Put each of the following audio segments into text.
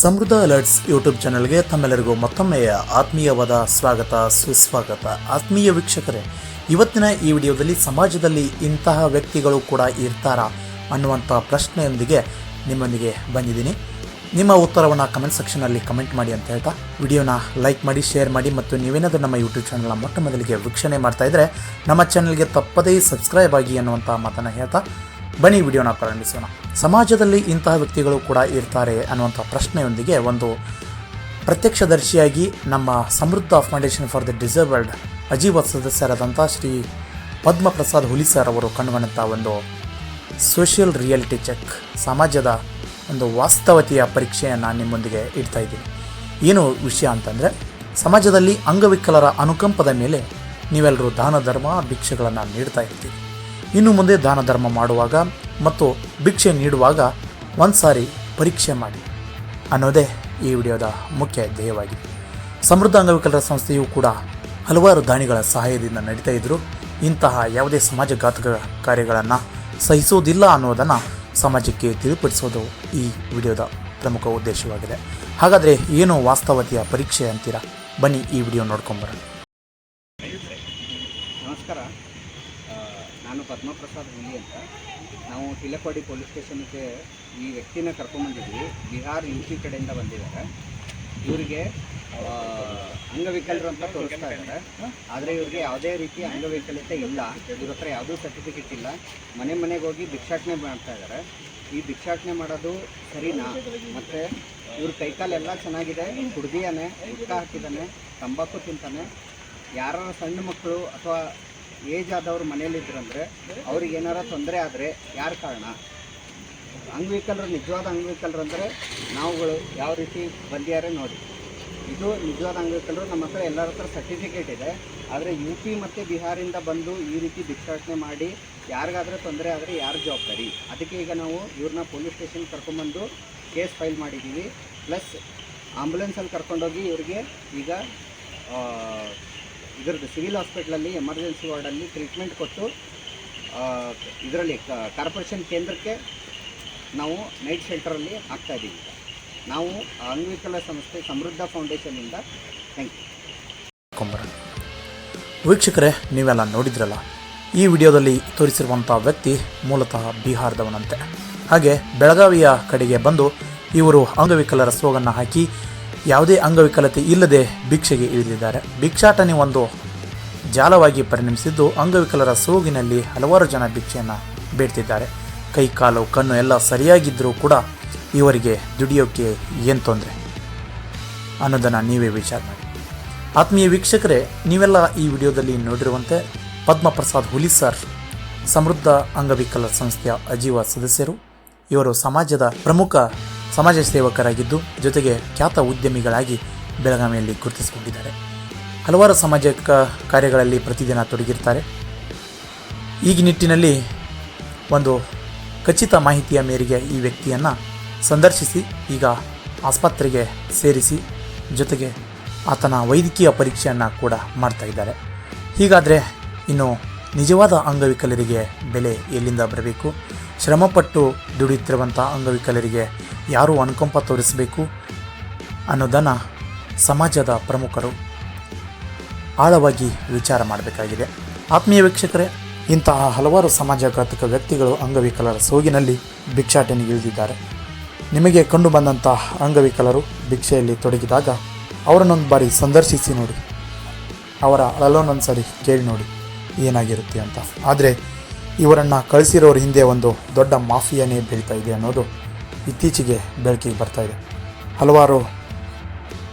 ಸಮೃದ್ಧ alerts YouTube ಚಾನೆಲ್ಗೆ ತಮ್ಮೆಲ್ಲರಿಗೂ ಮತ್ತೊಮ್ಮೆ ಆತ್ಮೀಯವಾದ ಸ್ವಾಗತ, ಸುಸ್ವಾಗತ. ಆತ್ಮೀಯ ವೀಕ್ಷಕರೇ, ಇವತ್ತಿನ ಈ ವಿಡಿಯೋದಲ್ಲಿ ಸಮಾಜದಲ್ಲಿ ಇಂತಹ ವ್ಯಕ್ತಿಗಳು ಕೂಡ ಇರ್ತಾರಾ ಅನ್ನುವಂಥ ಪ್ರಶ್ನೆಯೊಂದಿಗೆ ನಿಮ್ಮೊಂದಿಗೆ ಬಂದಿದ್ದೀನಿ. ನಿಮ್ಮ ಉತ್ತರವನ್ನು ಕಮೆಂಟ್ ಸೆಕ್ಷನಲ್ಲಿ ಕಮೆಂಟ್ ಮಾಡಿ ಅಂತ ಹೇಳ್ತಾ, ವಿಡಿಯೋನ ಲೈಕ್ ಮಾಡಿ ಶೇರ್ ಮಾಡಿ ಮತ್ತು ನೀವೇನಾದರೂ ನಮ್ಮ ಯೂಟ್ಯೂಬ್ ಚಾನಲ್ನ ಮೊಟ್ಟ ಮೊದಲಿಗೆ ವೀಕ್ಷಣೆ ಮಾಡ್ತಾ ಇದ್ದರೆ ನಮ್ಮ ಚಾನಲ್ಗೆ ತಪ್ಪದೇ ಸಬ್ಸ್ಕ್ರೈಬ್ ಆಗಿ ಅನ್ನುವಂಥ ಮಾತನ್ನು ಹೇಳ್ತಾ ಬನ್ನಿ ವಿಡಿಯೋನ ಪ್ರಾರಂಭಿಸೋಣ. ಸಮಾಜದಲ್ಲಿ ಇಂತಹ ವ್ಯಕ್ತಿಗಳು ಕೂಡ ಇರ್ತಾರೆ ಅನ್ನುವಂಥ ಪ್ರಶ್ನೆಯೊಂದಿಗೆ ಒಂದು ಪ್ರತ್ಯಕ್ಷದರ್ಶಿಯಾಗಿ ನಮ್ಮ Samruddha Foundation for the Disabled ಅಜೀವ ಸದಸ್ಯರಾದಂಥ ಶ್ರೀ ಪದ್ಮಪ್ರಸಾದ್ ಹುಲಿ ಸರ್ ಅವರು ಕಂಡುಕೊಂಡಂಥ ಒಂದು ಸೋಷಿಯಲ್ ರಿಯಾಲಿಟಿ ಚೆಕ್, ಸಮಾಜದ ಒಂದು ವಾಸ್ತವತೆಯ ಪರೀಕ್ಷೆಯನ್ನು ನಿಮ್ಮೊಂದಿಗೆ ಇಡ್ತಾ ಇದ್ದೀನಿ. ಏನು ವಿಷಯ ಅಂತಂದರೆ, ಸಮಾಜದಲ್ಲಿ ಅಂಗವಿಕಲರ ಅನುಕಂಪದ ಮೇಲೆ ನೀವೆಲ್ಲರೂ ದಾನ, ಧರ್ಮ, ಭಿಕ್ಷೆಗಳನ್ನು ನೀಡ್ತಾ ಇರ್ತೀರಿ. ಇನ್ನು ಮುಂದೆ ದಾನ ಧರ್ಮ ಮಾಡುವಾಗ ಮತ್ತು ಭಿಕ್ಷೆ ನೀಡುವಾಗ ಒಂದು ಸಾರಿ ಪರೀಕ್ಷೆ ಮಾಡಿ ಅನ್ನೋದೇ ಈ ವಿಡಿಯೋದ ಮುಖ್ಯ ಧ್ಯೇಯವಾಗಿದೆ. ಸಮೃದ್ಧ ಅಂಗವಿಕಲರ ಸಂಸ್ಥೆಯು ಕೂಡ ಹಲವಾರು ದಾನಿಗಳ ಸಹಾಯದಿಂದ ನಡೀತಾ ಇದ್ದರು ಇಂತಹ ಯಾವುದೇ ಸಮಾಜಘಾತಕ ಕಾರ್ಯಗಳನ್ನು ಸಹಿಸುವುದಿಲ್ಲ ಅನ್ನೋದನ್ನು ಸಮಾಜಕ್ಕೆ ತಿಳಿಪಡಿಸೋದು ಈ ವಿಡಿಯೋದ ಪ್ರಮುಖ ಉದ್ದೇಶವಾಗಿದೆ. ಹಾಗಾದರೆ ಏನು ವಾಸ್ತವತೆಯ ಪರೀಕ್ಷೆ ಅಂತೀರಾ? ಬನ್ನಿ ಈ ವಿಡಿಯೋ ನೋಡ್ಕೊಂಬರೋಣ ನಮಸ್ಕಾರ. ನಾನು ಪದ್ಮಪ್ರಸಾದ್ ಹುಲಿ ಅಂತ. ನಾವು ತಿಲಕೋಡಿ ಪೊಲೀಸ್ ಸ್ಟೇಷನ್ಗೆ ಈ ವ್ಯಕ್ತಿನ ಕರ್ಕೊಂಬಂದಿದ್ವಿ ಬಿಹಾರ್ ಯು ಪಿ ಕಡೆಯಿಂದ ಬಂದಿದ್ದಾರೆ. ಇವರಿಗೆ ಅಂಗವಿಕಲರು ಅಂತ ತೋರಿಸ್ತಾ ಇದ್ದಾರೆ. ಆದರೆ ಇವ್ರಿಗೆ ಯಾವುದೇ ರೀತಿ ಅಂಗವಿಕಲತೆ ಇಲ್ಲ. ಇವ್ರ ಹತ್ರ ಯಾವುದೂ ಸರ್ಟಿಫಿಕೇಟ್ ಇಲ್ಲ. ಮನೆ ಮನೆಗೆ ಹೋಗಿ ಭಿಕ್ಷಾಟನೆ ಮಾಡ್ತಾ ಇದ್ದಾರೆ. ಈ ಭಿಕ್ಷಾಟನೆ ಮಾಡೋದು ಸರಿನಾ? ಮತ್ತು ಇವ್ರ ಕೈಕಾಲೆಲ್ಲ ಚೆನ್ನಾಗಿದೆ? ಕುಡ್ದಿಯಾನೆ ಗುಟ್ಕ ಹಾಕಿದ್ದಾನೆ, ತಂಬಾಕು ತಿಂತಾನೆ. ಯಾರ ಸಣ್ಣ ಮಕ್ಕಳು ಅಥವಾ ಏಜ್ ಆದವ್ರು ಅಂದ್ರೆ ಅವ್ರಿಗೆ ಏನಾರ ತೊಂದರೆ ಆದರೆ ಯಾರು ಕಾರಣ? ಅಂಗವಿಕಲರು, ನಿಜವಾದ ಅಂಗವಿಕಲರು ಅಂದರೆ ನಾವುಗಳು ಯಾವ ರೀತಿ ಬಂದಿದ್ದಾರೆ ನೋಡಿ. ಇದು ನಿಜವಾದ ಅಂಗವಿಕಲರು, ನಮ್ಮ ಹತ್ರ ಎಲ್ಲರ ಹತ್ರ ಸರ್ಟಿಫಿಕೇಟ್ ಇದೆ. ಆದರೆ ಯು ಪಿ ಮತ್ತು ಬಿಹಾರಿಂದ ಬಂದು ಈ ರೀತಿ ಭಿಕ್ಷಾಟನೆ ಮಾಡಿ ಯಾರಿಗಾದ್ರೆ ತೊಂದರೆ ಆದರೆ ಯಾರು ಜವಾಬ್ದಾರಿ? ಅದಕ್ಕೆ ಈಗ ನಾವು ಇವ್ರನ್ನ ಪೊಲೀಸ್ ಸ್ಟೇಷನ್ ಕರ್ಕೊಂಬಂದು ಕೇಸ್ ಫೈಲ್ ಮಾಡಿದ್ದೀವಿ ಪ್ಲಸ್ ಆಂಬುಲೆನ್ಸಲ್ಲಿ ಕರ್ಕೊಂಡೋಗಿ ಇವ್ರಿಗೆ ಈಗ ಇದ್ರದ್ದು ಸಿವಿಲ್ ಹಾಸ್ಪಿಟ್ಲಲ್ಲಿ ಎಮರ್ಜೆನ್ಸಿ ವಾರ್ಡಲ್ಲಿ ಟ್ರೀಟ್ಮೆಂಟ್ ಕೊಟ್ಟು ಇದರಲ್ಲಿ ಕಾರ್ಪೊರೇಷನ್ ಕೇಂದ್ರಕ್ಕೆ ನಾವು ನೈಟ್ ಶೆಲ್ಟರಲ್ಲಿ ಹಾಕ್ತಾ ಇದ್ದೀವಿ. ನಾವು ಅಂಗವಿಕಲ ಸಂಸ್ಥೆ ಸಮೃದ್ಧ ಫೌಂಡೇಶನ್ನಿಂದ ಥ್ಯಾಂಕ್ ಯು ವೀಕ್ಷಕರೇ, ನೀವೆಲ್ಲ ನೋಡಿದ್ರಲ್ಲ, ಈ ವಿಡಿಯೋದಲ್ಲಿ ತೋರಿಸಿರುವಂಥ ವ್ಯಕ್ತಿ ಮೂಲತಃ ಬಿಹಾರದವನಂತೆ. ಹಾಗೆ ಬೆಳಗಾವಿಯ ಕಡೆಗೆ ಬಂದು ಇವರು ಅಂಗವಿಕಲರ ಸೋಗನ್ನು ಹಾಕಿ ಯಾವುದೇ ಅಂಗವಿಕಲತೆ ಇಲ್ಲದೆ ಭಿಕ್ಷೆಗೆ ಇಳಿದಿದ್ದಾರೆ. ಭಿಕ್ಷಾಟನೆ ಒಂದು ಜಾಲವಾಗಿ ಪರಿಣಮಿಸಿದ್ದು, ಅಂಗವಿಕಲರ ಸೋಗಿನಲ್ಲಿ ಹಲವಾರು ಜನ ಭಿಕ್ಷೆಯನ್ನು ಬೇಡ್ತಿದ್ದಾರೆ. ಕೈ ಕಾಲು ಕಣ್ಣು ಎಲ್ಲ ಸರಿಯಾಗಿದ್ದರೂ ಕೂಡ ಇವರಿಗೆ ದುಡಿಯೋಕ್ಕೆ ಏನು ತೊಂದರೆ? ಅನ್ನೋದನ್ನು ನೀವೇ ವಿಚಾರ ಮಾಡಿ. ಆತ್ಮೀಯ ವೀಕ್ಷಕರೇ, ನೀವೆಲ್ಲ ಈ ವಿಡಿಯೋದಲ್ಲಿ ನೋಡಿರುವಂತೆ ಪದ್ಮಪ್ರಸಾದ್ ಹುಲಿ ಸರ್, ಸಮೃದ್ಧ ಅಂಗವಿಕಲ ಸಂಸ್ಥೆಯ ಅಜೀವ ಸದಸ್ಯರು ಇವರು ಸಮಾಜದ ಪ್ರಮುಖ ಸಮಾಜ ಸೇವಕರಾಗಿದ್ದು, ಜೊತೆಗೆ ಖ್ಯಾತ ಉದ್ಯಮಿಗಳಾಗಿ ಬೆಳಗಾವಿಯಲ್ಲಿ ಗುರುತಿಸಿಕೊಂಡಿದ್ದಾರೆ. ಹಲವಾರು ಸಮಾಜ ಕಾರ್ಯಗಳಲ್ಲಿ ಪ್ರತಿದಿನ ತೊಡಗಿರ್ತಾರೆ. ಈ ನಿಟ್ಟಿನಲ್ಲಿ ಒಂದು ಖಚಿತ ಮಾಹಿತಿಯ ಮೇರೆಗೆ ಈ ವ್ಯಕ್ತಿಯನ್ನು ಸಂದರ್ಶಿಸಿ, ಈಗ ಆಸ್ಪತ್ರೆಗೆ ಸೇರಿಸಿ, ಜೊತೆಗೆ ಆತನ ವೈದ್ಯಕೀಯ ಪರೀಕ್ಷೆಯನ್ನು ಕೂಡ ಮಾಡ್ತಾ ಇದ್ದಾರೆ. ಹೀಗಾದರೆ ಇನ್ನು ನಿಜವಾದ ಅಂಗವಿಕಲರಿಗೆ ಬೆಲೆ ಎಲ್ಲಿಂದ ಬರಬೇಕು? ಶ್ರಮಪಟ್ಟು ದುಡಿಯುತ್ತಿರುವಂಥ ಅಂಗವಿಕಲರಿಗೆ ಯಾರು ಅನುಕಂಪ ತೋರಿಸಬೇಕು ಅನ್ನೋದನ್ನು ಸಮಾಜದ ಪ್ರಮುಖರು ಆಳವಾಗಿ ವಿಚಾರ ಮಾಡಬೇಕಾಗಿದೆ. ಆತ್ಮೀಯ ವೀಕ್ಷಕರೇ, ಇಂತಹ ಹಲವಾರು ಸಮಾಜಘಾತಕ ವ್ಯಕ್ತಿಗಳು ಅಂಗವಿಕಲರ ಸೋಗಿನಲ್ಲಿ ಭಿಕ್ಷಾಟನೆ ಇಳಿದಿದ್ದಾರೆ. ನಿಮಗೆ ಕಂಡು ಬಂದಂತಹ ಅಂಗವಿಕಲರು ಭಿಕ್ಷೆಯಲ್ಲಿ ತೊಡಗಿದಾಗ ಅವರನ್ನೊಂದು ಬಾರಿ ಸಂದರ್ಶಿಸಿ ನೋಡಿ, ಅವರ ಅಳಲೊಂದೊಂದು ಸಾರಿ ಕೇಳಿ ನೋಡಿ, ಏನಾಗಿರುತ್ತೆ ಅಂತ. ಆದರೆ ಇವರನ್ನು ಕಳಿಸಿರೋರ ಹಿಂದೆ ಒಂದು ದೊಡ್ಡ ಮಾಫಿಯಾನೇ ಬೀಳ್ತಾ ಇದೆ ಅನ್ನೋದು ಇತ್ತೀಚೆಗೆ ಬೆಳಕಿಗೆ ಬರ್ತಾ ಇದೆ. ಹಲವಾರು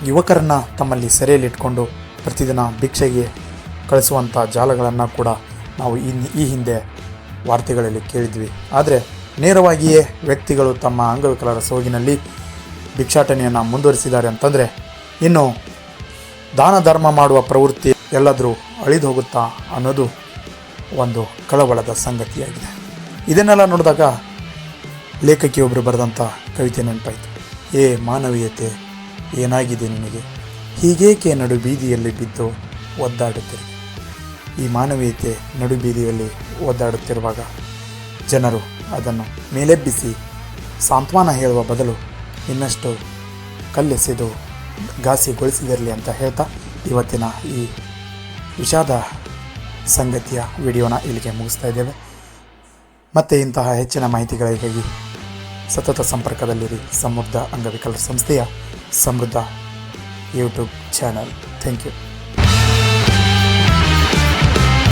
ಯುವಕರನ್ನು ತಮ್ಮಲ್ಲಿ ಸೆರೆಯಲ್ಲಿಟ್ಕೊಂಡು ಪ್ರತಿದಿನ ಭಿಕ್ಷೆಗೆ ಕಳಿಸುವಂಥ ಜಾಲಗಳನ್ನು ಕೂಡ ನಾವು ಈ ಈ ಹಿಂದೆ ವಾರ್ತೆಗಳಲ್ಲಿ ಕೇಳಿದ್ವಿ. ಆದರೆ ನೇರವಾಗಿಯೇ ವ್ಯಕ್ತಿಗಳು ತಮ್ಮ ಅಂಗವಿಕಲರ ಸೋಗಿನಲ್ಲಿ ಭಿಕ್ಷಾಟನೆಯನ್ನು ಮುಂದುವರಿಸಿದ್ದಾರೆ ಅಂತಂದರೆ ಇನ್ನು ದಾನ ಧರ್ಮ ಮಾಡುವ ಪ್ರವೃತ್ತಿ ಎಲ್ಲಾದರೂ ಅಳಿದು ಹೋಗುತ್ತಾ ಅನ್ನೋದು ಒಂದು ಕಳವಳದ ಸಂಗತಿಯಾಗಿದೆ. ಇದನ್ನೆಲ್ಲ ನೋಡಿದಾಗ ಲೇಖಕಿಯೊಬ್ಬರು ಬರೆದಂಥ ಕವಿತೆ ನೆನಪಾಯಿತು. ಏ ಮಾನವೀಯತೆ, ಏನಾಗಿದೆ ನಿನಗೆ? ಹೀಗೇಕೆ ನಡು ಬೀದಿಯಲ್ಲಿ ಬಿದ್ದು ಒದ್ದಾಡುತ್ತಿರಿ? ಈ ಮಾನವೀಯತೆ ನಡು ಬೀದಿಯಲ್ಲಿ ಒದ್ದಾಡುತ್ತಿರುವಾಗ ಜನರು ಅದನ್ನು ಮೇಲೆಬ್ಬಿಸಿ ಸಾಂತ್ವನ ಹೇಳುವ ಬದಲು ಇನ್ನಷ್ಟು ಕಲ್ಲೆಸೆದು ಘಾಸಿಗೊಳಿಸಿದಿರಲಿ ಅಂತ ಹೇಳ್ತಾ ಇವತ್ತಿನ ಈ ವಿಷಾದ ಸಂಗತಿಯ ವಿಡಿಯೋನ ಇಲ್ಲಿಗೆ ಮುಗಿಸ್ತಾ ಇದ್ದೇವೆ. ಮತ್ತೆ ಇಂತಹ ಹೆಚ್ಚಿನ ಮಾಹಿತಿಗಳಿಗಾಗಿ ಸತತ ಸಂಪರ್ಕದಲ್ಲಿರಿ ಸಮೃದ್ಧ ಅಂಗವಿಕಲರ ಸಂಸ್ಥೆಯ ಸಮೃದ್ಧ ಯೂಟ್ಯೂಬ್ ಚಾನಲ್ ಥ್ಯಾಂಕ್ ಯು